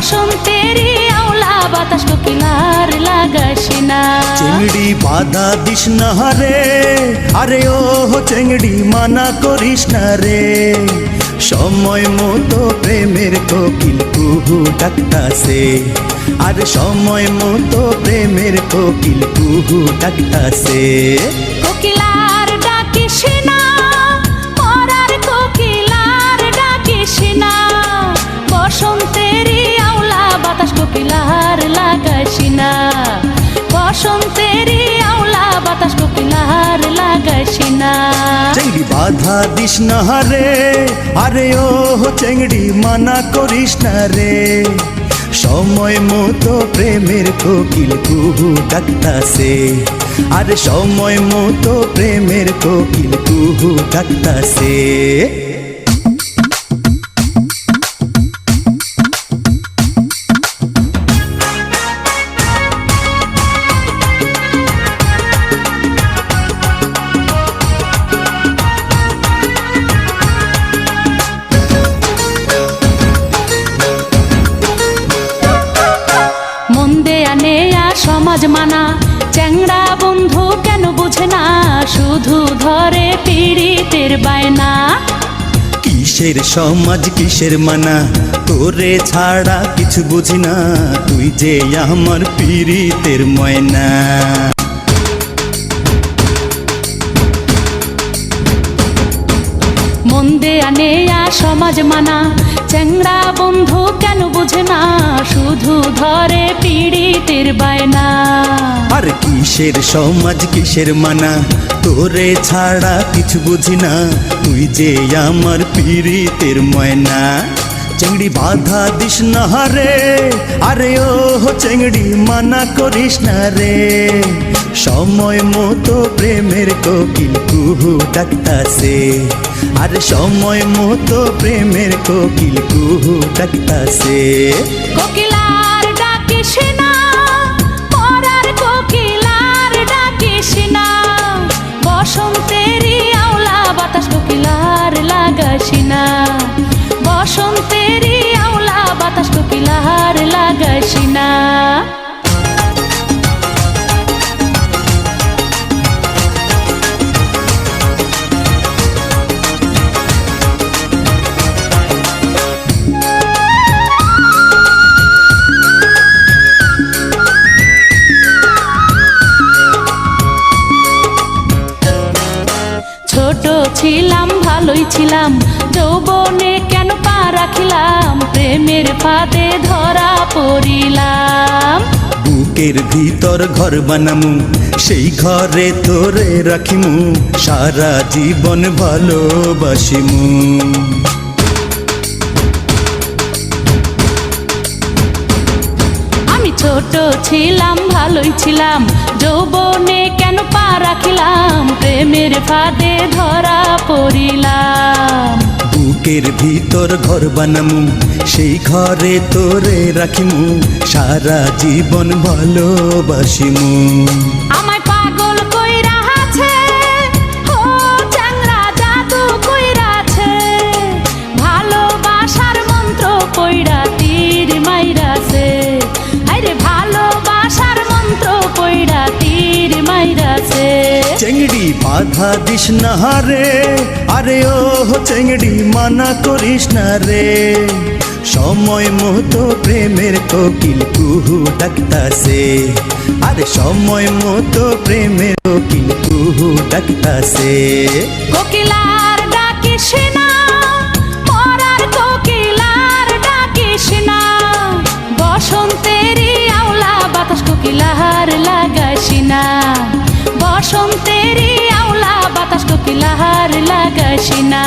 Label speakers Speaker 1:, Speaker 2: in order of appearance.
Speaker 1: বসন্তেরই আওলা বাতাস কোকিলার লাগাসি না।
Speaker 2: চেংড়ি বাধা দিস না রে আরে ও চেংড়ি মানা করিস না রে। সময় মতো প্রেমের কোকিল কুহু ডাকতাছে আর সময় মতো প্রেমের কোকিল কুহু ডাকতাছে।
Speaker 1: কোকিলার ডাকিস
Speaker 2: চেংড়ি বাধা দিস না রে আরে ও চেংড়ি মানা করিস না রে সময় মতো প্রেমের কোকিল কুহু ডাকতাছে আর সময় মতো প্রেমের কোকিল কুহু ডাকতাছে
Speaker 1: সমাজ মানা। চ্যাংড়া বন্ধু কেন বুঝে না? শুধু ধরে পীড়িতের বায়না।
Speaker 2: কিসের সমাজ কিসের মানা? তোরে ছাড়া কিছু বুঝি না। তুই যে আমার পীড়িতের ময়না।
Speaker 1: মন্দে আনেয়া সমাজ মানা। চ্যাংড়া বন্ধু কেন বুঝে না? শুধু ধরে পীড়িতের বায়না।
Speaker 2: আর কিসের সমাজ কিসের মানা? তোরে ছাড়া কিছু বুঝি না। তুই যে আমার পীড়িতের ময়না। চেংড়ি বাধা দিস না রে। আরে ও চেংড়ি মানা করিস না রে। সময় মতো প্রেমের কোকিল কুহু ডাকতাছে। আর সময় মতো প্রেমের কোকিল কুহু ডাকতাছে।
Speaker 1: কোকিলার ছিলাম, ভালোই ছিলাম। যৌবনে কেন পা রাখিলাম? প্রেমের পাতে ধরা পড়িলাম।
Speaker 2: বুকের ভিতর ঘর বানামু, সেই ঘরে তোরে রাখিমু, সারা জীবন ভালোবাসিমু।
Speaker 1: ছোট ছিলাম ভালোই ছিলাম। যৌবনে কেন পা রাখিলাম? প্রেমের ফাঁদে ধরা পড়িলাম।
Speaker 2: বুকের ভিতর ঘর বানামু সেই ঘরে তোরে রাখিমু সারা জীবন ভালোবাসিমু।
Speaker 1: আমায়
Speaker 2: বাধা দিস না রে আরে ও চেংড়ি মানা করিস না রে। সময় মতো প্রেমের কোকিল কুহু ডাকতাছে। আরে সময় মতো প্রেমের কোকিল কুহু ডাকতাছে।
Speaker 1: কোকিলার ডাকিস না, মরার কোকিলার ডাকিস না। বসন্তেরই আওলা বাতাস কোকিলার লাগাসি না। বসন্তেরই আওলা বাতাস কোকিলার লাগাসি না